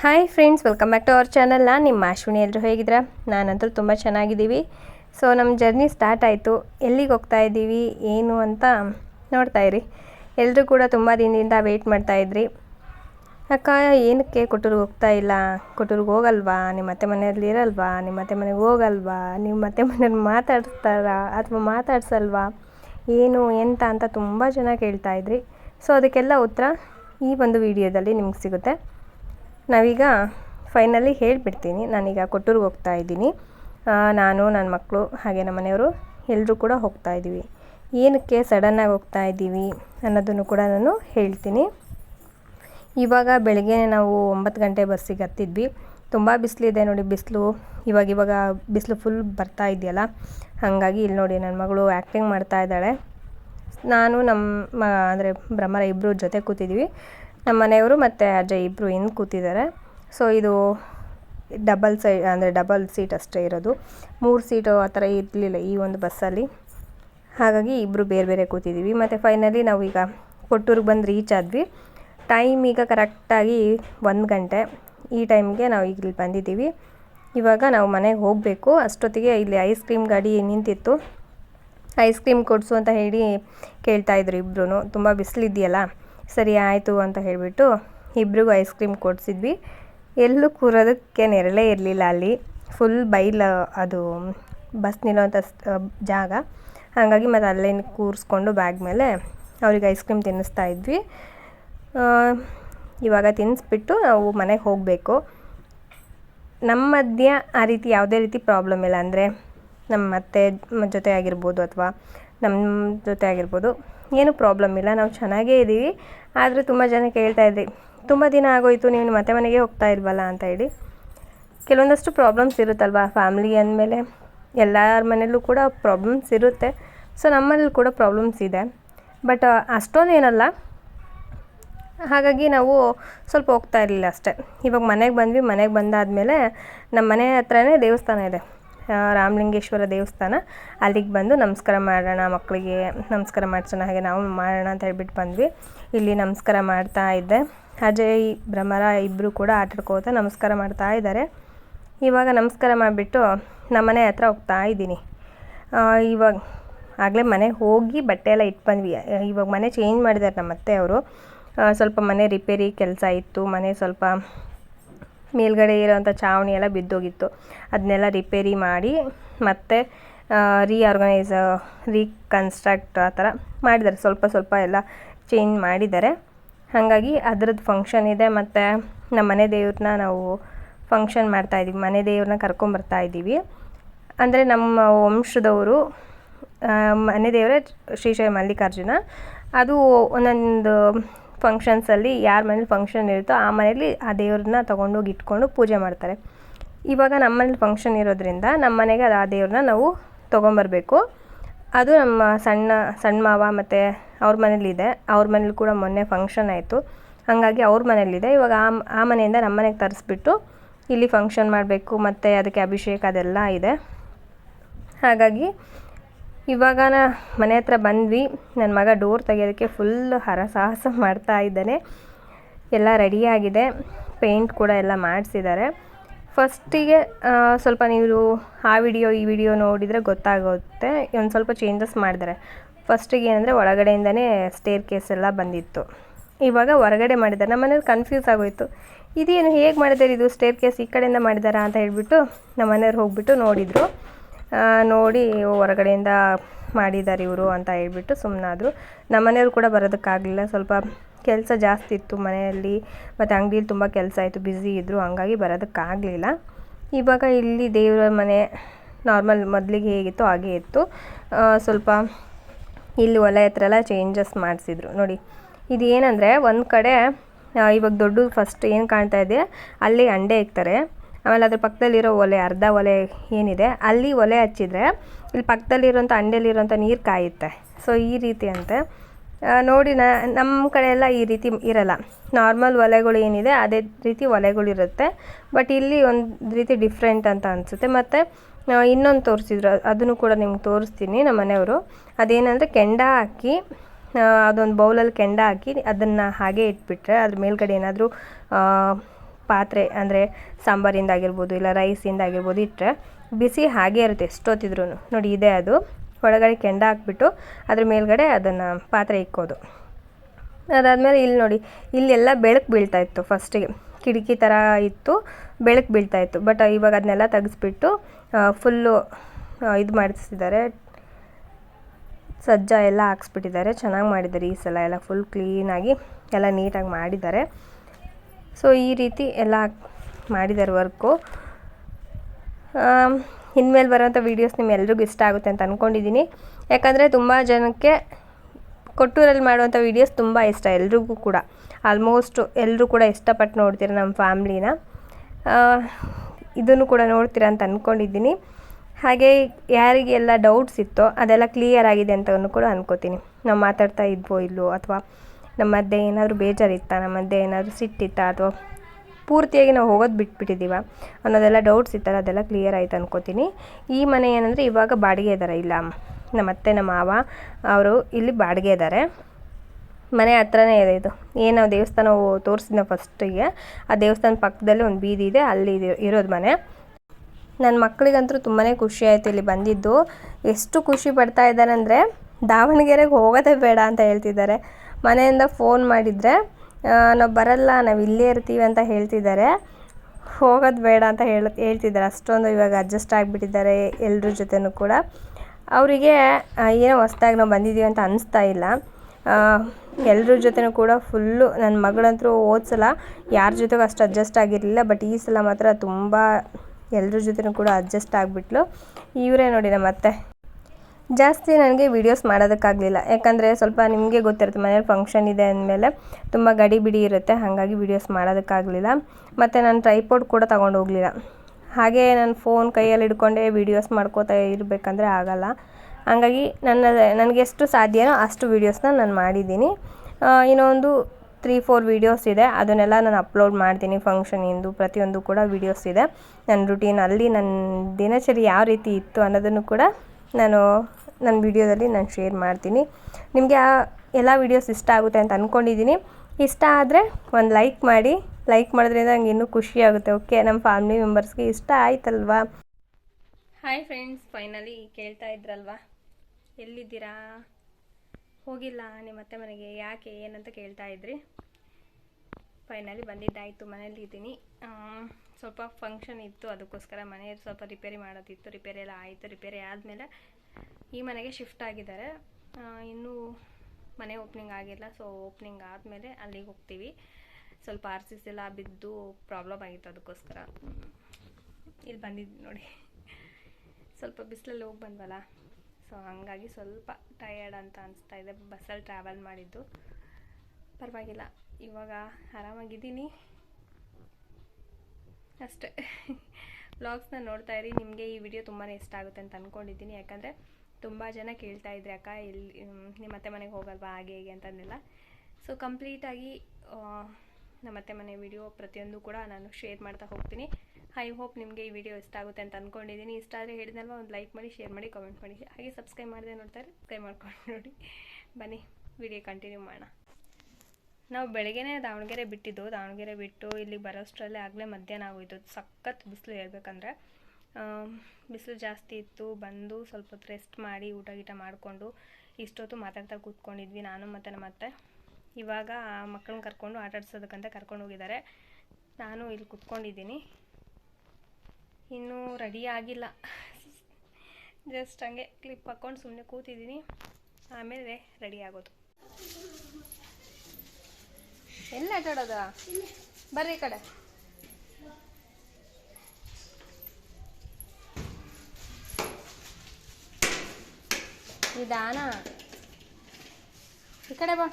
Hi friends welcome back to our channel ನಾನು ನಿಮ್ಮ ಅಶ್ವಿನಿ. ಎಲ್ಲರೂ ಹೇಗಿದ್ದೀರಾ? ನಾನಂತರೂ ತುಂಬ ಚೆನ್ನಾಗಿದ್ದೀವಿ. ಸೊ ನಮ್ಮ ಜರ್ನಿ ಸ್ಟಾರ್ಟ್ ಆಯಿತು. ಎಲ್ಲಿಗೆ ಹೋಗ್ತಾ ಇದ್ದೀವಿ? ಏನು ಅಂತ ನೋಡ್ತಾ ಇರಿ. ಎಲ್ಲರೂ ಕೂಡ ತುಂಬ ದಿನದಿಂದ ವೆಯ್ಟ್ ಮಾಡ್ತಾ ಇದ್ರಿ. ಅಕ್ಕ, ಏನಕ್ಕೆ ಕೊಟ್ಟೂರಿಗೆ ಹೋಗ್ತಾ ಇಲ್ಲ? ಕೊಟ್ಟೂರಿಗೆ ಹೋಗಲ್ವಾ? ನಿಮ್ಮ ಅತ್ತೆ ಮನೆಯಲ್ಲಿ ಇರಲ್ವಾ? ನಿಮ್ಮ ಅತ್ತೆ ಮನೆಗೆ ಹೋಗಲ್ವಾ? ನಿಮ್ಮ ಅತ್ತೆ ಮನೆಯಲ್ಲಿ ಮಾತಾಡ್ತಾರಾ? ಅಥವಾ ಮಾತಾಡ್ಸಲ್ವಾ? ಏನು, ಎಂತ ಅಂತ ತುಂಬ ಜನ ಕೇಳ್ತಾ ಇದ್ರಿ. ಸೊ ಅದಕ್ಕೆಲ್ಲ ಉತ್ತರ ಈ ಒಂದು ವಿಡಿಯೋದಲ್ಲಿ ನಿಮ್ಗೆ ಸಿಗುತ್ತೆ. ನಾವೀಗ ಫೈನಲಿ ಹೇಳಿಬಿಡ್ತೀನಿ. ನಾನೀಗ ಕೊಟ್ಟೂರಿಗೆ ಹೋಗ್ತಾ ಇದ್ದೀನಿ. ನಾನು ನನ್ನ ಮಕ್ಕಳು ಹಾಗೆ ನಮ್ಮ ಮನೆಯವರು ಎಲ್ಲರೂ ಕೂಡ ಹೋಗ್ತಾ ಇದ್ದೀವಿ. ಏನಕ್ಕೆ ಸಡನ್ನಾಗಿ ಹೋಗ್ತಾ ಇದ್ದೀವಿ ಅನ್ನೋದನ್ನು ಕೂಡ ನಾನು ಹೇಳ್ತೀನಿ. ಇವಾಗ ಬೆಳಗ್ಗೆ ನಾವು ಒಂಬತ್ತು ಗಂಟೆ ಬಸ್ಸಿಗೆ ಹತ್ತಿದ್ವಿ. ತುಂಬ ಬಿಸಿಲಿದೆ ನೋಡಿ ಬಿಸಿಲು. ಇವಾಗ ಇವಾಗ ಬಿಸಿಲು ಫುಲ್ ಬರ್ತಾ ಇದೆಯಲ್ಲ? ಹಾಗಾಗಿ ಇಲ್ಲಿ ನೋಡಿ ನನ್ನ ಮಗಳು ಆ್ಯಕ್ಟಿಂಗ್ ಮಾಡ್ತಾ ಇದ್ದಾಳೆ. ನಾನು ನಮ್ಮ ಅಂದರೆ ಬ್ರಹ್ಮರ ಇಬ್ಬರು ಜೊತೆ ಕೂತಿದ್ವಿ ನಮ್ಮ ಮನೆಯವರು ಮತ್ತು ಅಜ್ಜ ಇಬ್ಬರು ಹಿಂದೆ ಕೂತಿದ್ದಾರೆ. ಸೊ ಇದು ಡಬಲ್ ಸೈ ಅಂದರೆ ಡಬಲ್ ಸೀಟ್ ಅಷ್ಟೇ ಇರೋದು. ಮೂರು ಸೀಟು ಆ ಥರ ಇರಲಿಲ್ಲ ಈ ಒಂದು ಬಸ್ಸಲ್ಲಿ ಹಾಗಾಗಿ ಇಬ್ಬರು ಬೇರೆ ಬೇರೆ ಕೂತಿದ್ದೀವಿ ಮತ್ತು ಫೈನಲಿ ನಾವೀಗ ಕೊಟ್ಟೂರಿಗೆ ಬಂದು ರೀಚ್ ಆದ್ವಿ. ಟೈಮ್ ಈಗ ಕರೆಕ್ಟಾಗಿ ಒಂದು ಗಂಟೆ. ಈ ಟೈಮ್ಗೆ ನಾವು ಈಗ ಇಲ್ಲಿ ಬಂದಿದ್ದೀವಿ. ಇವಾಗ ನಾವು ಮನೆಗೆ ಹೋಗಬೇಕು. ಅಷ್ಟೊತ್ತಿಗೆ ಇಲ್ಲಿ ಐಸ್ ಕ್ರೀಮ್ ಗಾಡಿ ನಿಂತಿತ್ತು. ಐಸ್ ಕ್ರೀಮ್ ಕೊಡಿಸು ಅಂತ ಹೇಳಿ ಕೇಳ್ತಾಯಿದ್ರು ಇಬ್ಬರು ತುಂಬ ಬಿಸಿಲಿದೆಯಲ್ಲ. ಸರಿ ಆಯಿತು ಅಂತ ಹೇಳಿಬಿಟ್ಟು ಇಬ್ರಿಗೂ ಐಸ್ ಕ್ರೀಮ್ ಕೊಡಿಸಿದ್ವಿ. ಎಲ್ಲೂ ಕೂರೋದಕ್ಕೆ ನೆರಳೆ ಇರಲಿಲ್ಲ ಅಲ್ಲಿ. ಫುಲ್ ಬೈಲ, ಅದು ಬಸ್ ನಿಲ್ಲೋಂಥ ಜಾಗ. ಹಾಗಾಗಿ ಮತ್ತು ಅಲ್ಲೇ ಕೂರಿಸ್ಕೊಂಡು ಬ್ಯಾಗ್ ಮೇಲೆ ಅವ್ರಿಗೆ ಐಸ್ ಕ್ರೀಮ್ ತಿನ್ನಿಸ್ತಾ ಇದ್ವಿ. ಇವಾಗ ತಿನ್ನಿಸ್ಬಿಟ್ಟು ನಾವು ಮನೆಗೆ ಹೋಗಬೇಕು. ನಮ್ಮ ಮಧ್ಯ ಆ ರೀತಿ ಯಾವುದೇ ರೀತಿ ಪ್ರಾಬ್ಲಮ್ ಇಲ್ಲ. ಅಂದರೆ ನಮ್ಮ ಅತ್ತೆ ಜೊತೆ ಆಗಿರ್ಬೋದು ಅಥವಾ ನಮ್ಮ ಜೊತೆ ಆಗಿರ್ಬೋದು, ಏನು ಪ್ರಾಬ್ಲಮ್ ಇಲ್ಲ. ನಾವು ಚೆನ್ನಾಗೇ ಇದ್ದೀವಿ. ಆದರೆ ತುಂಬ ಜನ ಕೇಳ್ತಾ ಇದ್ರಿ, ತುಂಬ ದಿನ ಆಗೋಯಿತು, ನೀವು ನಿಮ್ಮ ಅತ್ತೆ ಮನೆಗೆ ಹೋಗ್ತಾ ಇಲ್ವಲ್ಲ? ಅಂತ ಹೇಳಿ. ಕೆಲವೊಂದಷ್ಟು ಪ್ರಾಬ್ಲಮ್ಸ್ ಇರುತ್ತಲ್ವ? ಫ್ಯಾಮ್ಲಿ ಅಂದಮೇಲೆ ಎಲ್ಲರ ಮನೆಯಲ್ಲೂ ಕೂಡ ಪ್ರಾಬ್ಲಮ್ಸ್ ಇರುತ್ತೆ. ಸೊ ನಮ್ಮಲ್ಲಿ ಕೂಡ ಪ್ರಾಬ್ಲಮ್ಸ್ ಇದೆ. ಬಟ್ ಅಷ್ಟೊಂದೇನಲ್ಲ ಹಾಗಾಗಿ ನಾವು ಸ್ವಲ್ಪ ಹೋಗ್ತಾ ಇರಲಿಲ್ಲ ಅಷ್ಟೇ. ಇವಾಗ ಮನೆಗೆ ಬಂದ್ವಿ. ಮನೆಗೆ ಬಂದಾದಮೇಲೆ ನಮ್ಮ ಮನೆ ಹತ್ರನೇ ದೇವಸ್ಥಾನ ಇದೆ. ರಾಮಲಿಂಗೇಶ್ವರ ದೇವಸ್ಥಾನ. ಅಲ್ಲಿಗೆ ಬಂದು ನಮಸ್ಕಾರ ಮಾಡೋಣ, ಮಕ್ಕಳಿಗೆ ನಮಸ್ಕಾರ ಮಾಡ್ಸೋಣ, ಹಾಗೆ ನಾವು ಮಾಡೋಣ ಅಂತ ಹೇಳ್ಬಿಟ್ಟು ಬಂದ್ವಿ. ಇಲ್ಲಿ ನಮಸ್ಕಾರ ಮಾಡ್ತಾ ಇದ್ದೆ. ಅಜಯ್, ಭ್ರಮರ ಇಬ್ಬರು ಕೂಡ ಆಟಾಡ್ಕೋತ ನಮಸ್ಕಾರ ಮಾಡ್ತಾ ಇದ್ದಾರೆ. ಇವಾಗ ನಮಸ್ಕಾರ ಮಾಡಿಬಿಟ್ಟು ನಮ್ಮ ಮನೆ ಹತ್ರ ಹೋಗ್ತಾ ಇದ್ದೀನಿ. ಇವಾಗ ಆಗಲೇ ಮನೆಗೆ ಹೋಗಿ ಬಟ್ಟೆ ಎಲ್ಲ ಇಟ್ಟು ಬಂದ್ವಿ. ಇವಾಗ ಮನೆ ಚೇಂಜ್ ಮಾಡಿದ್ದಾರೆ ನಮ್ಮ ಅತ್ತೆ ಅವರು ಸ್ವಲ್ಪ ಮನೆ ರಿಪೇರಿ ಕೆಲಸ ಇತ್ತು, ಮನೆ ಸ್ವಲ್ಪ ಮೇಲ್ಗಡೆ ಇರೋವಂಥ ಚಾವಣಿ ಎಲ್ಲ ಬಿದ್ದೋಗಿತ್ತು. ಅದನ್ನೆಲ್ಲ ರಿಪೇರಿ ಮಾಡಿ ಮತ್ತೆ ರೀಆರ್ಗನೈಸ್ ರೀಕನ್ಸ್ಟ್ರಕ್ಟ್ ಆ ಥರ ಮಾಡಿದ್ದಾರೆ. ಸ್ವಲ್ಪ ಸ್ವಲ್ಪ ಎಲ್ಲ ಚೇಂಜ್ ಮಾಡಿದ್ದಾರೆ. ಹಾಗಾಗಿ ಅದರದ್ದು ಫಂಕ್ಷನ್ ಇದೆ. ಮತ್ತು ನಮ್ಮ ಮನೆ ದೇವ್ರನ್ನ ನಾವು ಫಂಕ್ಷನ್ ಮಾಡ್ತಾಯಿದ್ದೀವಿ ಮನೆ ದೇವ್ರನ್ನ ಕರ್ಕೊಂಬರ್ತಾ ಇದ್ದೀವಿ. ಅಂದರೆ ನಮ್ಮ ವಂಶದವರು ಮನೆ ದೇವರೇ ಶ್ರೀಶೈ ಮಲ್ಲಿಕಾರ್ಜುನ. ಅದು ಒಂದೊಂದು ಫಂಕ್ಷನ್ಸಲ್ಲಿ ಯಾರ ಮನೇಲಿ ಫಂಕ್ಷನ್ ಇರುತ್ತೋ ಆ ಮನೇಲಿ ಆ ದೇವ್ರನ್ನ ತೊಗೊಂಡೋಗಿ ಇಟ್ಕೊಂಡು ಪೂಜೆ ಮಾಡ್ತಾರೆ. ಇವಾಗ ನಮ್ಮನೇಲಿ ಫಂಕ್ಷನ್ ಇರೋದ್ರಿಂದ ನಮ್ಮ ಮನೆಗೆ ಅದು ಆ ದೇವ್ರನ್ನ ನಾವು ತೊಗೊಂಬರ್ಬೇಕು. ಅದು ನಮ್ಮ ಸಣ್ಣ ಸಣ್ಣ ಮಾವ ಮತ್ತು ಅವ್ರ ಮನೇಲಿದೆ. ಅವ್ರ ಮನೇಲಿ ಕೂಡ ಮೊನ್ನೆ ಫಂಕ್ಷನ್ ಆಯಿತು. ಹಾಗಾಗಿ ಅವ್ರ ಮನೇಲಿದೆ. ಇವಾಗ ಆ ಆ ಮನೆಯಿಂದ ನಮ್ಮ ಮನೆಗೆ ತರಿಸ್ಬಿಟ್ಟು ಇಲ್ಲಿ ಫಂಕ್ಷನ್ ಮಾಡಬೇಕು, ಮತ್ತು ಅದಕ್ಕೆ ಅಭಿಷೇಕ ಅದೆಲ್ಲ ಇದೆ. ಹಾಗಾಗಿ ಇವಾಗ ಮನೆ ಹತ್ರ ಬಂದ್ವಿ. ನನ್ನ ಮಗ ಡೋರ್ ತೆಗೆಯೋದಕ್ಕೆ ಫುಲ್ ಹರಸಾಹಸ ಮಾಡ್ತಾ ಇದ್ದಾನೆ. ಎಲ್ಲ ರೆಡಿಯಾಗಿದೆ ಪೇಂಟ್ ಕೂಡ ಎಲ್ಲ ಮಾಡಿಸಿದ್ದಾರೆ. ಫಸ್ಟಿಗೆ ಸ್ವಲ್ಪ ನೀವು ಆ ವಿಡಿಯೋ ಈ ವಿಡಿಯೋ ನೋಡಿದರೆ ಗೊತ್ತಾಗುತ್ತೆ. ಒಂದು ಸ್ವಲ್ಪ ಚೇಂಜಸ್ ಮಾಡಿದ್ದಾರೆ. ಫಸ್ಟಿಗೆ ಏನಂದರೆ ಒಳಗಡೆಯಿಂದನೇ ಸ್ಟೇರ್ ಕೇಸ್ ಎಲ್ಲ ಬಂದಿತ್ತು. ಇವಾಗ ಹೊರಗಡೆ ಮಾಡಿದ್ದಾರೆ. ನಮ್ಮ ಮನೇಲಿ ಕನ್ಫ್ಯೂಸ್ ಆಗೋಯಿತು. ಇದೇನು ಹೇಗೆ ಮಾಡಿದ್ದಾರೆ ಇದು? ಸ್ಟೇರ್ ಕೇಸ್ ಈ ಕಡೆಯಿಂದ ಮಾಡಿದ್ದಾರಾ ಅಂತ ಹೇಳ್ಬಿಟ್ಟು ನಮ್ಮ ಮನೆಯವ್ರು ಹೋಗ್ಬಿಟ್ಟು ನೋಡಿದರು. ನೋಡಿ ಹೊರಗಡೆಯಿಂದ ಮಾಡಿದ್ದಾರೆ ಇವರು ಅಂತ ಹೇಳ್ಬಿಟ್ಟು ಸುಮ್ಮನಾದರು ನಮ್ಮ ಮನೆಯವರು ಕೂಡ ಬರೋದಕ್ಕಾಗಲಿಲ್ಲ. ಸ್ವಲ್ಪ ಕೆಲಸ ಜಾಸ್ತಿ ಇತ್ತು ಮನೆಯಲ್ಲಿ. ಮತ್ತು ಅಂಗಡಿಯಲ್ಲಿ ತುಂಬ ಕೆಲಸ ಆಯಿತು. ಬ್ಯುಸಿ ಇದ್ದರು ಹಂಗಾಗಿ ಬರೋದಕ್ಕಾಗಲಿಲ್ಲ. ಇವಾಗ ಇಲ್ಲಿ ದೇವರ ಮನೆ ನಾರ್ಮಲ್ ಮೊದಲಿಗೆ ಹೇಗಿತ್ತು ಹಾಗೇ ಇತ್ತು. ಸ್ವಲ್ಪ ಇಲ್ಲಿ ಒಲೆ ಹತ್ರ ಎಲ್ಲ ಚೇಂಜಸ್ ಮಾಡಿಸಿದ್ರು. ನೋಡಿ, ಇದು ಏನಂದರೆ ಒಂದು ಕಡೆ ಇವಾಗ ದೊಡ್ಡ ಫಸ್ಟ್ ಏನು ಕಾಣ್ತಾ ಇದೆ? ಅಲ್ಲಿ ಅಂಡೆ ಇಕ್ತಾರೆ ಆಮೇಲೆ ಅದ್ರ ಪಕ್ಕದಲ್ಲಿರೋ ಒಲೆ, ಅರ್ಧ ಒಲೆ ಏನಿದೆ, ಅಲ್ಲಿ ಒಲೆ ಹಚ್ಚಿದ್ರೆ ಇಲ್ಲಿ ಪಕ್ಕದಲ್ಲಿರೋಂಥ ಅಂಡೆಲಿರೋಂಥ ನೀರು ಕಾಯುತ್ತೆ. ಸೊ ಈ ರೀತಿ ಅಂತೆ. ನೋಡಿ ನಮ್ಮ ಕಡೆ ಈ ರೀತಿ ಇರಲ್ಲ. ನಾರ್ಮಲ್ ಒಲೆಗಳು ಏನಿದೆ, ಅದೇ ರೀತಿ ಒಲೆಗಳಿರುತ್ತೆ ಬಟ್ ಇಲ್ಲಿ ಒಂದು ರೀತಿ ಡಿಫ್ರೆಂಟ್ ಅಂತ ಅನಿಸುತ್ತೆ. ಮತ್ತು ಇನ್ನೊಂದು ತೋರಿಸಿದ್ರು, ಅದನ್ನು ಕೂಡ ನಿಮ್ಗೆ ತೋರಿಸ್ತೀನಿ ನಮ್ಮ ಮನೆಯವರು. ಅದೇನಂದರೆ ಕೆಂಡ ಹಾಕಿ ಅದೊಂದು ಬೌಲಲ್ಲಿ ಕೆಂಡ ಹಾಕಿ ಅದನ್ನು ಹಾಗೆ ಇಟ್ಬಿಟ್ರೆ, ಅದ್ರ ಮೇಲ್ಗಡೆ ಏನಾದರೂ ಪಾತ್ರೆ ಅಂದರೆ ಸಾಂಬಾರಿಂದ ಆಗಿರ್ಬೋದು ಇಲ್ಲ ರೈಸಿಂದ ಆಗಿರ್ಬೋದು ಇಟ್ಟರೆ ಬಿಸಿ ಹಾಗೇ ಇರುತ್ತೆ ಎಷ್ಟೊತ್ತಿದ್ರು. ನೋಡಿ ಇದೆ ಅದು. ಒಳಗಡೆ ಕೆಂಡ ಹಾಕ್ಬಿಟ್ಟು ಅದ್ರ ಮೇಲ್ಗಡೆ ಅದನ್ನು ಪಾತ್ರೆ ಇಕ್ಕೋದು. ಅದಾದಮೇಲೆ ಇಲ್ಲಿ ನೋಡಿ, ಇಲ್ಲೆಲ್ಲ ಬೆಳಕು ಬೀಳ್ತಾ ಇತ್ತು ಫಸ್ಟಿಗೆ ಕಿಟಕಿ ಥರ ಇತ್ತು, ಬೆಳಕು ಬೀಳ್ತಾ ಇತ್ತು. ಬಟ್ ಇವಾಗ ಅದನ್ನೆಲ್ಲ ತೆಗೆಸ್ಬಿಟ್ಟು ಫುಲ್ಲು ಇದು ಮಾಡಿಸಿದ್ದಾರೆ ಸಜ್ಜ ಎಲ್ಲ ಹಾಕ್ಸ್ಬಿಟ್ಟಿದ್ದಾರೆ. ಚೆನ್ನಾಗಿ ಮಾಡಿದ್ದಾರೆ ಈ ಸಲ. ಎಲ್ಲ ಫುಲ್ ಕ್ಲೀನಾಗಿ ಎಲ್ಲ ನೀಟಾಗಿ ಮಾಡಿದ್ದಾರೆ. ಸೊ, ಈ ರೀತಿ ಎಲ್ಲ ಮಾಡಿದ್ದಾರೆ ವರ್ಕು. ಇನ್ಮೇಲೆ ಬರೋಂಥ ವೀಡಿಯೋಸ್ ನಿಮ್ಮೆಲ್ರಿಗೂ ಇಷ್ಟ ಆಗುತ್ತೆ ಅಂತ ಅಂದ್ಕೊಂಡಿದ್ದೀನಿ ಯಾಕಂದರೆ ತುಂಬ ಜನಕ್ಕೆ ಕೊಟ್ಟೂರಲ್ಲಿ ಮಾಡುವಂಥ ವೀಡಿಯೋಸ್ ತುಂಬ ಇಷ್ಟ, ಎಲ್ರಿಗೂ ಕೂಡ. ಆಲ್ಮೋಸ್ಟು ಎಲ್ಲರೂ ಕೂಡ ಇಷ್ಟಪಟ್ಟು ನೋಡ್ತೀರ ನಮ್ಮ ಫ್ಯಾಮ್ಲಿನ. ಇದನ್ನು ಕೂಡ ನೋಡ್ತೀರ ಅಂತ ಅಂದ್ಕೊಂಡಿದ್ದೀನಿ ಹಾಗೆ ಯಾರಿಗೆಲ್ಲ ಡೌಟ್ಸ್ ಇತ್ತೋ ಅದೆಲ್ಲ ಕ್ಲಿಯರ್ ಆಗಿದೆ ಅಂತ ಕೂಡ ಅನ್ಕೋತೀನಿ. ನಾವು ಮಾತಾಡ್ತಾ ಇದ್ವೋ ಇಲ್ಲೋ ಅಥವಾ ನಮ್ಮ ಮಧ್ಯೆ ಏನಾದರೂ ಬೇಜಾರಿತ್ತಾ, ನಮ್ಮ ಏನಾದರೂ ಸಿಟ್ಟಿತ್ತಾ ಅಥವಾ ಪೂರ್ತಿಯಾಗಿ ನಾವು ಹೋಗೋದು ಬಿಟ್ಬಿಟ್ಟಿದ್ದೀವ ಅನ್ನೋದೆಲ್ಲ ಡೌಟ್ಸ್ ಇತ್ತಲ್ಲ, ಅದೆಲ್ಲ ಕ್ಲಿಯರ್ ಆಯಿತು ಅನ್ಕೋತೀನಿ. ಈ ಮನೆ ಏನಂದರೆ ಇವಾಗ ಬಾಡಿಗೆ ಇದ್ದಾರೆ ಇಲ್ಲ. ನಮ್ಮ ಅತ್ತೆ, ನಮ್ಮ ಮಾವ, ಅವರು ಇಲ್ಲಿ ಬಾಡಿಗೆ ಇದ್ದಾರೆ ಮನೆ ಹತ್ರನೇ ಇದೆ ಇದು. ಏನು ದೇವಸ್ಥಾನ ತೋರಿಸಿದ್ನ ಫಸ್ಟಿಗೆ ಆ ದೇವಸ್ಥಾನ ಪಕ್ಕದಲ್ಲಿ ಒಂದು ಬೀದಿ ಇದೆ, ಅಲ್ಲಿ ಇರೋದು ಮನೆ. ನನ್ನ ಮಕ್ಕಳಿಗಂತೂ ತುಂಬಾ ಖುಷಿ ಆಯಿತು ಇಲ್ಲಿ ಬಂದಿದ್ದು. ಎಷ್ಟು ಖುಷಿ ಪಡ್ತಾ ಇದ್ದಾರೆ ಅಂದರೆ ದಾವಣಗೆರೆಗೆ ಹೋಗೋದೇ ಬೇಡ ಅಂತ ಹೇಳ್ತಿದ್ದಾರೆ. ಮನೆಯಿಂದ ಫೋನ್ ಮಾಡಿದರೆ ನಾವು ಬರಲ್ಲ, ನಾವು ಇಲ್ಲೇ ಇರ್ತೀವಿ ಅಂತ ಹೇಳ್ತಿದ್ದಾರೆ. ಹೋಗೋದು ಬೇಡ ಅಂತ ಹೇಳ, ಹೇಳ್ತಿದ್ದಾರೆ. ಅಷ್ಟೊಂದು ಇವಾಗ ಅಡ್ಜಸ್ಟ್ ಆಗಿಬಿಟ್ಟಿದ್ದಾರೆ ಎಲ್ಲರ ಜೊತೆನೂ ಕೂಡ. ಅವರಿಗೆ ಏನೋ ಹೊಸ್ದಾಗಿ ನಾವು ಬಂದಿದ್ದೀವಿ ಅಂತ ಅನಿಸ್ತಾ ಇಲ್ಲ. ಎಲ್ಲರ ಜೊತೆನೂ ಕೂಡ ಫುಲ್ಲು ನನ್ನ ಮಗಳಂತರೂ ಓದ್ಸಲ ಯಾರ ಜೊತೆಗೂ ಅಷ್ಟು ಅಡ್ಜಸ್ಟ್ ಆಗಿರಲಿಲ್ಲ ಬಟ್ ಈ ಸಲ ಮಾತ್ರ ತುಂಬ ಎಲ್ಲರ ಜೊತೆನೂ ಕೂಡ ಅಡ್ಜಸ್ಟ್ ಆಗಿಬಿಟ್ಲು. ಇವರೇ ನೋಡಿ ನಮ್ಮ ಅತ್ತೆ ಜಾಸ್ತಿ ನನಗೆ ವೀಡಿಯೋಸ್ ಮಾಡೋದಕ್ಕಾಗಲಿಲ್ಲ. ಯಾಕಂದರೆ ಸ್ವಲ್ಪ ನಿಮಗೆ ಗೊತ್ತಿರುತ್ತೆ ಮನೇಲಿ ಫಂಕ್ಷನ್ ಇದೆ ಅಂದಮೇಲೆ ತುಂಬ ಗಡಿ ಬಿಡಿ ಇರುತ್ತೆ, ಹಾಗಾಗಿ ವೀಡಿಯೋಸ್ ಮಾಡೋದಕ್ಕಾಗಲಿಲ್ಲ. ಮತ್ತು ನಾನು ಟ್ರೈಪೋರ್ಡ್ ಕೂಡ ತೊಗೊಂಡು ಹೋಗಲಿಲ್ಲ. ಹಾಗೆ ನನ್ನ ಫೋನ್ ಕೈಯಲ್ಲಿ ಹಿಡ್ಕೊಂಡೇ ವೀಡಿಯೋಸ್ ಮಾಡ್ಕೋತಾ ಇರಬೇಕಂದ್ರೆ ಆಗಲ್ಲ. ಹಾಗಾಗಿ ನನ್ನ, ನನಗೆ ಎಷ್ಟು ಸಾಧ್ಯನೋ ಅಷ್ಟು ವೀಡಿಯೋಸ್ನ ನಾನು ಮಾಡಿದ್ದೀನಿ. ಇನ್ನೊಂದು ತ್ರೀ ಫೋರ್ ವೀಡಿಯೋಸ್ ಇದೆ. ಅದನ್ನೆಲ್ಲ ನಾನು ಅಪ್ಲೋಡ್ ಮಾಡ್ತೀನಿ ಫಂಕ್ಷನಿಂದು ಪ್ರತಿಯೊಂದು ಕೂಡ ವೀಡಿಯೋಸ್ ಇದೆ. ನನ್ನ ರುಟೀನ್ ಅಲ್ಲಿ ನನ್ನ ದಿನಚರಿ ಯಾವ ರೀತಿ ಇತ್ತು ಅನ್ನೋದನ್ನು ಕೂಡ ನಾನು ನನ್ನ ವಿಡಿಯೋದಲ್ಲಿ ನಾನು ಶೇರ್ ಮಾಡ್ತೀನಿ. ನಿಮಗೆ ಆ ಎಲ್ಲ ವೀಡಿಯೋಸ್ ಇಷ್ಟ ಆಗುತ್ತೆ ಅಂತ ಅಂದ್ಕೊಂಡಿದ್ದೀನಿ ಇಷ್ಟ ಆದರೆ ಒಂದು ಲೈಕ್ ಮಾಡಿ. ಲೈಕ್ ಮಾಡೋದ್ರಿಂದ ನಂಗೆ ಇನ್ನೂ ಖುಷಿ ಆಗುತ್ತೆ. ಓಕೆ, ನಮ್ಮ ಫ್ಯಾಮಿಲಿ ಮೆಂಬರ್ಸ್ಗೆ ಇಷ್ಟ ಆಯ್ತಲ್ವಾ? ಹಾಯ್ ಫ್ರೆಂಡ್ಸ್, ಫೈನಲಿ ಕೇಳ್ತಾ ಇದ್ರಲ್ವಾ? ಎಲ್ಲಿದ್ದೀರಾ? ಹೋಗಿಲ್ಲ ನಿಮ್ಮ ಅತ್ತೆ ಮನೆಗೆ. ಯಾಕೆ, ಏನಂತ ಕೇಳ್ತಾ ಇದ್ರಿ? ಫೈನಲಿ ಬಂದಿದ್ದಾಯಿತು ಮನೇಲಿ ಇದ್ದೀನಿ ಸ್ವಲ್ಪ ಫಂಕ್ಷನ್ ಇತ್ತು, ಅದಕ್ಕೋಸ್ಕರ ಮನೆ ಸ್ವಲ್ಪ ರಿಪೇರಿ ಮಾಡೋದಿತ್ತು ರಿಪೇರಿ ಎಲ್ಲ ಆಯಿತು ರಿಪೇರಿ ಆದಮೇಲೆ ಈ ಮನೆಗೆ ಶಿಫ್ಟ್ ಆಗಿದ್ದಾರೆ. ಇನ್ನೂ ಮನೆ ಓಪ್ನಿಂಗ್ ಆಗಿಲ್ಲ ಸೊ ಓಪ್ನಿಂಗ್ ಆದಮೇಲೆ ಅಲ್ಲಿಗೆ ಹೋಗ್ತೀವಿ. ಸ್ವಲ್ಪ ಆರ್ ಸಿ ಎಲ್ಲ ಬಿದ್ದು ಪ್ರಾಬ್ಲಮ್ ಆಗಿತ್ತು ಅದಕ್ಕೋಸ್ಕರ. ಇಲ್ಲಿ ಬಂದಿದ್ದು ನೋಡಿ. ಸ್ವಲ್ಪ ಬಿಸಿಲಲ್ಲಿ ಹೋಗಿ ಬಂದ್ವಲ್ಲ ಸೊ ಹಾಗಾಗಿ ಸ್ವಲ್ಪ ಟಯರ್ಡ್ ಅಂತ ಅನಿಸ್ತಾ ಇದೆ. ಬಸ್ಸಲ್ಲಿ ಟ್ರಾವೆಲ್ ಮಾಡಿದ್ದು. ಪರವಾಗಿಲ್ಲ, ಇವಾಗ ಆರಾಮಾಗಿದ್ದೀನಿ. ಅಷ್ಟೇ. ವ್ಲಾಗ್ಸ್ನ ನೋಡ್ತಾ ಇರಿ, ನಿಮಗೆ ಈ ವಿಡಿಯೋ ತುಂಬಾ ಇಷ್ಟ ಆಗುತ್ತೆ ಅಂತ ಅಂದ್ಕೊಂಡಿದ್ದೀನಿ ಯಾಕಂದರೆ ತುಂಬ ಜನ ಕೇಳ್ತಾ ಇದ್ರಿ, ಅಕ್ಕ, ಎಲ್ಲಿ ನಿಮ್ಮ ಅತ್ತೆ ಮನೆಗೆ ಹೋಗಲ್ವಾ? ಹಾಗೆ, ಹೇಗೆ ಅಂತಂದೆಲ್ಲ ಸೊ ಕಂಪ್ಲೀಟಾಗಿ ನಮ್ಮ ಅತ್ತೆ ಮನೆ ವಿಡಿಯೋ ಪ್ರತಿಯೊಂದು ಕೂಡ ನಾನು ಶೇರ್ ಮಾಡ್ತಾ ಹೋಗ್ತೀನಿ. ಐ ಹೋಪ್ ನಿಮಗೆ ಈ ವಿಡಿಯೋ ಇಷ್ಟ ಆಗುತ್ತೆ ಅಂತ ಅಂದ್ಕೊಂಡಿದ್ದೀನಿ ಇಷ್ಟ ಆದರೆ ಹೇಳಿದ್ನಲ್ವ? ಒಂದು ಲೈಕ್ ಮಾಡಿ ಶೇರ್ ಮಾಡಿ ಕಮೆಂಟ್ ಮಾಡಿ. ಹಾಗೆ ಸಬ್ಸ್ಕ್ರೈಬ್ ಮಾಡಿದೆ ನೋಡ್ತಾರೆ ಸಬ್ಸ್ಕ್ರೈಬ್ ಮಾಡ್ಕೊಂಡು ನೋಡಿ. ಬನ್ನಿ ವಿಡಿಯೋ ಕಂಟಿನ್ಯೂ ಮಾಡೋಣ. ನಾವು ಬೆಳಗ್ಗೆನೇ ದಾವಣಗೆರೆ ಬಿಟ್ಟಿದ್ದು. ದಾವಣಗೆರೆ ಬಿಟ್ಟು ಇಲ್ಲಿಗೆ ಬರೋಷ್ಟರಲ್ಲೇ ಆಗಲೇ ಮಧ್ಯಾಹ್ನ ಆಗೋಯ್ತು. ಸಖತ್ ಬಿಸಿಲು ಹೇಳ್ಬೇಕಂದ್ರೆ. ಬಿಸಿಲು ಜಾಸ್ತಿ ಇತ್ತು. ಬಂದು ಸ್ವಲ್ಪ ಹೊತ್ತು ರೆಸ್ಟ್ ಮಾಡಿ ಊಟ ಗೀಟ ಮಾಡಿಕೊಂಡು ಇಷ್ಟೊತ್ತು ಮಾತಾಡ್ತಾ ಕೂತ್ಕೊಂಡಿದ್ವಿ. ನಾನು ಮತ್ತು ನಮ್ಮ ಅತ್ತೆ. ಇವಾಗ ಮಕ್ಕಳನ್ನ ಕರ್ಕೊಂಡು ಆಟ ಆಡ್ಸೋದಕ್ಕಂತ ಕರ್ಕೊಂಡು ಹೋಗಿದ್ದಾರೆ. ನಾನು ಇಲ್ಲಿ ಕೂತ್ಕೊಂಡಿದ್ದೀನಿ. ಇನ್ನೂ ರೆಡಿ ಆಗಿಲ್ಲ. ಜಸ್ಟ್ ಹಂಗೆ ಕ್ಲಿಪ್ ಹಾಕ್ಕೊಂಡು ಸುಮ್ಮನೆ ಕೂತಿದ್ದೀನಿ. ಆಮೇಲೆ ರೆಡಿ ಆಗೋದು. ಎಲ್ಲಿ ಆಟ ಆಡೋದ ಬರ್ರಿ ಈ ಕಡೆ. ನಿಧಾನ. ಈ ಕಡೆ ಬಾ.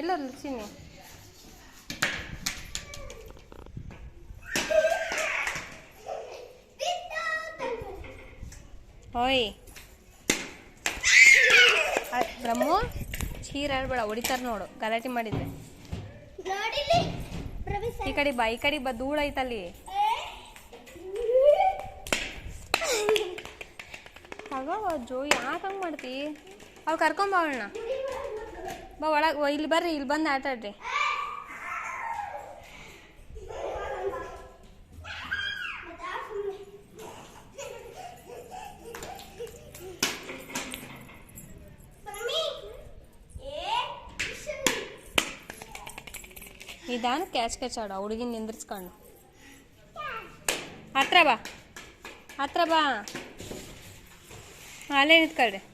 ಎಲ್ಲರು ಚಿನ್ನಿ ಓಯ್. ಬ್ರಹ್ಮು ಆಡ್ಬೇಡ ಹೊಡಿತಾರ ನೋಡು, ಗಲಾಟೆ ಪ್ರವೇಶ ಈ ಕಡೆ ಬಾ ಈ ಕಡೆ ಬಾ ಧೂಳ ಐತಲ್ಲಿ. ತಗೋ ಜೋ ಯಾಕೆ ಹಂಗೆ ಮಾಡ್ತಿ? ಅವ್ ಕರ್ಕೊಂಬ ಅವಳನ್ನ. ಬಾ ಒಳಗೆ ಇಲ್ಲಿ ಬರ್ರಿ ಇಲ್ಲಿ ಬಂದು ಆಟ ನಿಧಾನ ಕ್ಯಾಚ್ ಕ್ಯಾಚ್ ಆಡು ಹುಡುಗಿನ ನಿಂದ್ರಿಸ್ಕೊಂಡು. ಹತ್ರ ಬಾ. ಹತ್ರ ಬಾ. ಅಲ್ಲೇ ನಿಂತ್ಕೊಳ್ರಿ.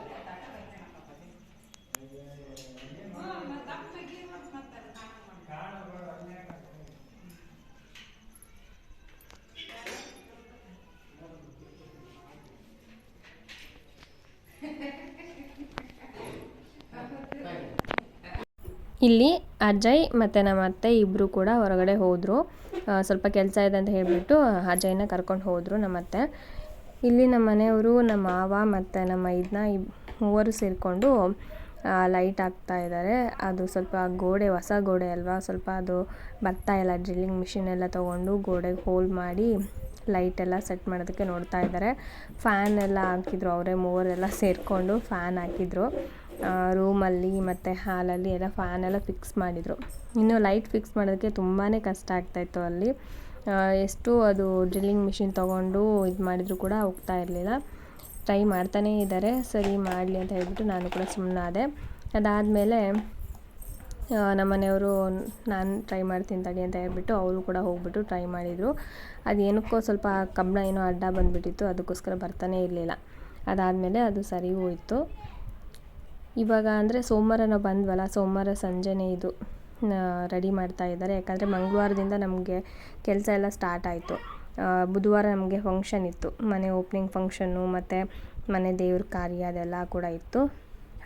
ಇಲ್ಲಿ ಅಜಯ್ ಮತ್ತು ನಮ್ಮ ಅತ್ತೆ ಇಬ್ಬರು ಕೂಡ ಹೊರಗಡೆ ಹೋದರು. ಸ್ವಲ್ಪ ಕೆಲಸ ಇದೆ ಅಂತ ಹೇಳಿಬಿಟ್ಟು ಅಜಯ್ನ ಕರ್ಕೊಂಡು ಹೋದರು ನಮ್ಮ ಅತ್ತೆ. ಇಲ್ಲಿ ನಮ್ಮ ಮನೆಯವರು, ನಮ್ಮ ಮಾವ ಮತ್ತು ನಮ್ಮ ಇದನ್ನ ಇಬ್, ಮೂವರು ಸೇರಿಕೊಂಡು ಲೈಟ್ ಹಾಕ್ತಾ ಇದ್ದಾರೆ ಅದು ಸ್ವಲ್ಪ ಗೋಡೆ, ಹೊಸ ಗೋಡೆ ಅಲ್ವಾ? ಸ್ವಲ್ಪ ಅದು ಬರ್ತಾ ಇಲ್ಲ. ಡ್ರಿಲ್ಲಿಂಗ್ ಮಿಷಿನ್ ಎಲ್ಲ ತೊಗೊಂಡು ಗೋಡೆಗೆ ಹೋಲ್ ಮಾಡಿ ಲೈಟ್ ಎಲ್ಲ ಸೆಟ್ ಮಾಡೋದಕ್ಕೆ ನೋಡ್ತಾ ಇದ್ದಾರೆ ಫ್ಯಾನ್ ಎಲ್ಲ ಹಾಕಿದ್ರು, ಅವರೇ ಮೂವರೆಲ್ಲ ಸೇರಿಕೊಂಡು ಫ್ಯಾನ್ ಹಾಕಿದ್ರು. ರೂಮಲ್ಲಿ ಮತ್ತು ಹಾಲಲ್ಲಿ ಎಲ್ಲ ಫ್ಯಾನ್ ಎಲ್ಲ ಫಿಕ್ಸ್ ಮಾಡಿದರು. ಇನ್ನು ಲೈಟ್ ಫಿಕ್ಸ್ ಮಾಡೋದಕ್ಕೆ ತುಂಬಾ ಕಷ್ಟ ಆಗ್ತಾಯಿತ್ತು ಅಲ್ಲಿ. ಎಷ್ಟು ಅದು ಡ್ರಿಲ್ಲಿಂಗ್ ಮಿಷಿನ್ ತೊಗೊಂಡು ಇದು ಮಾಡಿದರೂ ಕೂಡ ಹೋಗ್ತಾ ಇರಲಿಲ್ಲ. ಟ್ರೈ ಮಾಡ್ತಾನೇ ಇದ್ದಾರೆ ಸರಿ ಮಾಡಲಿ ಅಂತ ಹೇಳ್ಬಿಟ್ಟು ನಾನು ಕೂಡ ಸುಮ್ಮನಾದೆ ಅದಾದಮೇಲೆ ನಮ್ಮನೆಯವರು ನಾನು ಟ್ರೈ ಮಾಡ್ತೀನಿ ತಡಿ ಅಂತ ಹೇಳ್ಬಿಟ್ಟು ಅವರು ಕೂಡ ಹೋಗ್ಬಿಟ್ಟು ಟ್ರೈ ಮಾಡಿದರು. ಅದೇನಕ್ಕೋ ಸ್ವಲ್ಪ ಕಬ್ಬಣ ಏನೋ ಅಡ್ಡ ಬಂದುಬಿಟ್ಟಿತ್ತು. ಅದಕ್ಕೋಸ್ಕರ ಬರ್ತಾನೇ ಇರಲಿಲ್ಲ. ಅದಾದಮೇಲೆ ಅದು ಸರಿ ಹೋಯಿತು. ಇವಾಗ ಅಂದರೆ ಸೋಮವಾರ ನಾವು ಬಂದ್ವಲ್ಲ, ಸೋಮವಾರ ಸಂಜೆನೇ ಇದು ರೆಡಿ ಮಾಡ್ತಾ ಇದ್ದಾರೆ. ಯಾಕಂದರೆ ಮಂಗಳವಾರದಿಂದ ನಮಗೆ ಕೆಲಸ ಎಲ್ಲ ಸ್ಟಾರ್ಟ್ ಆಯಿತು. ಬುಧವಾರ ನಮಗೆ ಫಂಕ್ಷನ್ ಇತ್ತು. ಮನೆ ಓಪನಿಂಗ್ ಫಂಕ್ಷನ್ನು ಮತ್ತು ಮನೆ ದೇವ್ರ ಕಾರ್ಯ ಅದೆಲ್ಲ ಕೂಡ ಇತ್ತು.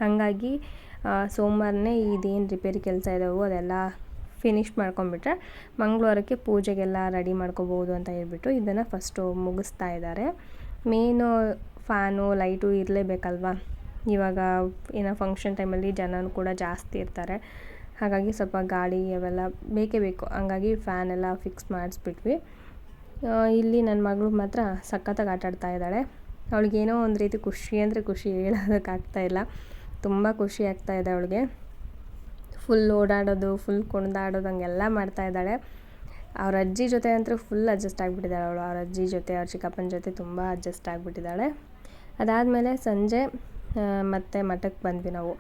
ಹಾಗಾಗಿ ಸೋಮವಾರನೇ ಇದೇನು ರಿಪೇರಿ ಕೆಲಸ ಇದಾವೋ ಅದೆಲ್ಲ ಫಿನಿಶ್ ಮಾಡ್ಕೊಂಬಿಟ್ರೆ ಮಂಗಳವಾರಕ್ಕೆ ಪೂಜೆಗೆಲ್ಲ ರೆಡಿ ಮಾಡ್ಕೋಬೋದು ಅಂತ ಹೇಳ್ಬಿಟ್ಟು ಇದನ್ನು ಫಸ್ಟು ಮುಗಿಸ್ತಾ ಇದ್ದಾರೆ. ಮೇನು ಫ್ಯಾನು ಲೈಟು ಇರಲೇಬೇಕಲ್ವಾ? ಇವಾಗ ಏನೋ ಫಂಕ್ಷನ್ ಟೈಮಲ್ಲಿ ಜನನೂ ಕೂಡ ಜಾಸ್ತಿ ಇರ್ತಾರೆ. ಹಾಗಾಗಿ ಸ್ವಲ್ಪ ಗಾಳಿ ಅವೆಲ್ಲ ಬೇಕೇ ಬೇಕು. ಹಂಗಾಗಿ ಫ್ಯಾನ್ ಎಲ್ಲ ಫಿಕ್ಸ್ ಮಾಡಿಸ್ಬಿಟ್ವಿ. ಇಲ್ಲಿ ನನ್ನ ಮಗಳು ಮಾತ್ರ ಸಖತ್ತಾಗಿ ಆಟ ಆಡ್ತಾ ಇದ್ದಾಳೆ. ಅವಳಿಗೇನೋ ಒಂದು ರೀತಿ ಖುಷಿ ಅಂದರೆ ಖುಷಿ ಇಲ್ಲ. ತುಂಬ ಖುಷಿ ಆಗ್ತಾ ಇದೆ ಅವಳಿಗೆ. ಫುಲ್ ಓಡಾಡೋದು ಫುಲ್ ಕುಣಿದಾಡೋದು ಹಂಗೆಲ್ಲ ಮಾಡ್ತಾ ಇದ್ದಾಳೆ. ಅವ್ರ ಅಜ್ಜಿ ಜೊತೆ ಅಂತೂ ಫುಲ್ ಅಡ್ಜಸ್ಟ್ ಆಗಿಬಿಟ್ಟಿದ್ದಾಳೆ ಅವಳು. ಅವ್ರ ಅಜ್ಜಿ ಜೊತೆ, ಅವ್ರ ಚಿಕ್ಕಪ್ಪನ ಜೊತೆ ತುಂಬ ಅಡ್ಜಸ್ಟ್ ಆಗಿಬಿಟ್ಟಿದ್ದಾಳೆ. ಅದಾದಮೇಲೆ ಸಂಜೆ ಮತ್ತೆ ಮಠಕ್ಕೆ ಬಂದ್ವಿ ನಾವು.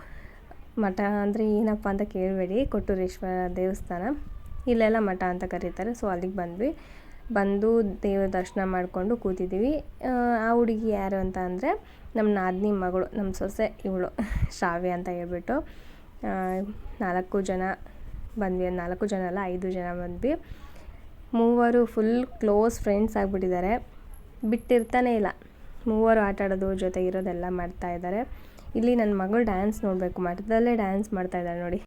ಮಠ ಅಂದರೆ ಏನಪ್ಪ ಅಂತ ಕೇಳಬೇಡಿ ಕೊಟ್ಟೂರೇಶ್ವರ ದೇವಸ್ಥಾನ. ಇಲ್ಲೆಲ್ಲ ಮಠ ಅಂತ ಕರೀತಾರೆ ಸೊ ಅಲ್ಲಿಗೆ ಬಂದ್ವಿ. ಬಂದು ದೇವರ ದರ್ಶನ ಮಾಡಿಕೊಂಡು ಕೂತಿದ್ದೀವಿ. ಆ, ಹುಡುಗಿ ಯಾರು ಅಂತ ಅಂದರೆ ನಮ್ಮ ನಾದಿನಿ ಮಗಳು ನಮ್ಮ ಸೊಸೆ ಇವಳು ಶ್ರಾವ್ಯ ಅಂತ ಹೇಳ್ಬಿಟ್ಟು. ನಾಲ್ಕು ಜನ ಬಂದ್ವಿ ನಾಲ್ಕು ಜನ ಅಲ್ಲ ಐದು ಜನ ಬಂದ್ವಿ. ಮೂವರು ಫುಲ್ ಕ್ಲೋಸ್ ಫ್ರೆಂಡ್ಸ್ ಆಗಿಬಿಟ್ಟಿದ್ದಾರೆ. ಬಿಟ್ಟಿರ್ತಾನೆ ಇಲ್ಲ. ಮೂವರು ಆಟ ಆಡೋದು ಜೊತೆಗಿರೋದೆಲ್ಲ ಮಾಡ್ತಾ ಇದ್ದಾರೆ. ಇಲ್ಲಿ ನನ್ನ ಮಗಳು ಡ್ಯಾನ್ಸ್ ನೋಡಬೇಕು, ಮಠದಲ್ಲೇ ಡ್ಯಾನ್ಸ್ ಮಾಡ್ತಾ ಇದ್ದಾಳೆ ನೋಡಿ.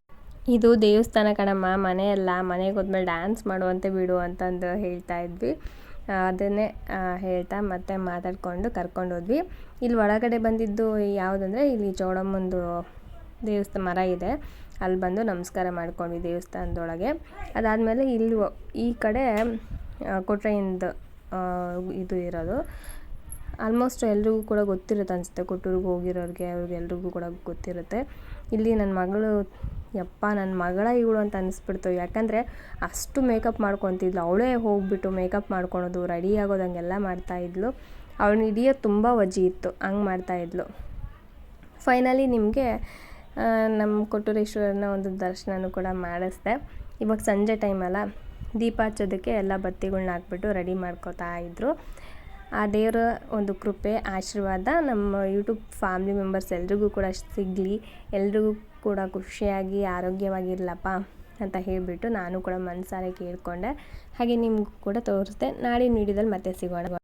ಇದು ದೇವಸ್ಥಾನ ಕಣಮ್ಮ ಮನೆಯಲ್ಲ ಮನೆಗೆ ಹೋದ್ಮೇಲೆ ಡ್ಯಾನ್ಸ್ ಮಾಡುವಂತೆ ಬಿಡು ಅಂತಂದು ಹೇಳ್ತಾ ಇದ್ವಿ. ಅದನ್ನೇ ಹೇಳ್ತಾ ಮತ್ತೆ ಮಾತಾಡಿಕೊಂಡು ಕರ್ಕೊಂಡು ಹೋದ್ವಿ. ಇಲ್ಲಿ ಒಳಗಡೆ ಬಂದಿದ್ದು ಯಾವುದಂದರೆ, ಇಲ್ಲಿ ಚೌಡಮ್ಮಂದು ದೇವಸ್ಥಾನ ಮರ ಇದೆ. ಅಲ್ಲಿ ಬಂದು ನಮಸ್ಕಾರ ಮಾಡ್ಕೊಂಡ್ವಿ ದೇವಸ್ಥಾನದೊಳಗೆ. ಅದಾದಮೇಲೆ ಇಲ್ಲಿ ಈ ಕಡೆ ಕೊಟ್ರೆಯಿಂದ ಇದು ಇರೋದು. ಆಲ್ಮೋಸ್ಟ್ ಎಲ್ರಿಗೂ ಕೂಡ ಗೊತ್ತಿರುತ್ತೆ ಅನಿಸುತ್ತೆ ಕೊಟ್ಟೂರಿಗೆ ಹೋಗಿರೋರಿಗೆ, ಅವ್ರಿಗೆ ಎಲ್ರಿಗೂ ಕೂಡ ಗೊತ್ತಿರುತ್ತೆ. ಇಲ್ಲಿ ನನ್ನ ಮಗಳು, ಯಪ್ಪ ನನ್ನ ಮಗಳ ಇವಳು ಅಂತ ಅನಿಸ್ಬಿಡ್ತು. ಯಾಕಂದರೆ ಅಷ್ಟು ಮೇಕಪ್ ಮಾಡ್ಕೊತಿದ್ಲು. ಅವಳೇ ಹೋಗ್ಬಿಟ್ಟು ಮೇಕಪ್ ಮಾಡ್ಕೊಳೋದು, ರೆಡಿ ಆಗೋದು ಹಂಗೆಲ್ಲ ಮಾಡ್ತಾಯಿದ್ಲು ಅವಳು ಹಿಡಿಯೋದು ತುಂಬ ವಜಿ ಇತ್ತು. ಹಂಗೆ ಮಾಡ್ತಾಯಿದ್ಲು ಫೈನಲಿ ನಿಮಗೆ ನಮ್ಮ ಕೊಟ್ಟೂರೇಶ್ವರನ ಒಂದು ದರ್ಶನನೂ ಕೂಡ ಮಾಡಿಸ್ದೆ. ಇವಾಗ ಸಂಜೆ ಟೈಮಲ್ಲ, ದೀಪ ಹಚ್ಚೋದಕ್ಕೆ ಎಲ್ಲ ಬತ್ತಿಗಳನ್ನ ಹಾಕ್ಬಿಟ್ಟು ರೆಡಿ ಮಾಡ್ಕೋತಾ ಇದ್ದರು ಆ ದೇವರ ಒಂದು ಕೃಪೆ, ಆಶೀರ್ವಾದ ನಮ್ಮ ಯೂಟ್ಯೂಬ್ ಫ್ಯಾಮ್ಲಿ ಮೆಂಬರ್ಸ್ ಎಲ್ರಿಗೂ ಕೂಡ ಸಿಗಲಿ. ಎಲ್ರಿಗೂ ಕೂಡ ಖುಷಿಯಾಗಿ, ಆರೋಗ್ಯವಾಗಿರಲಪ್ಪ ಅಂತ ಹೇಳಿಬಿಟ್ಟು ನಾನು ಕೂಡ ಮನಸಾರೆ ಕೇಳಿಕೊಂಡೆ. ಹಾಗೆ ನಿಮಗೂ ಕೂಡ ತೋರಿಸ್ದೆ. ನಾಳೆ ನೀಡಿದಲ್ಲಿ ಮತ್ತೆ ಸಿಗೋಣ.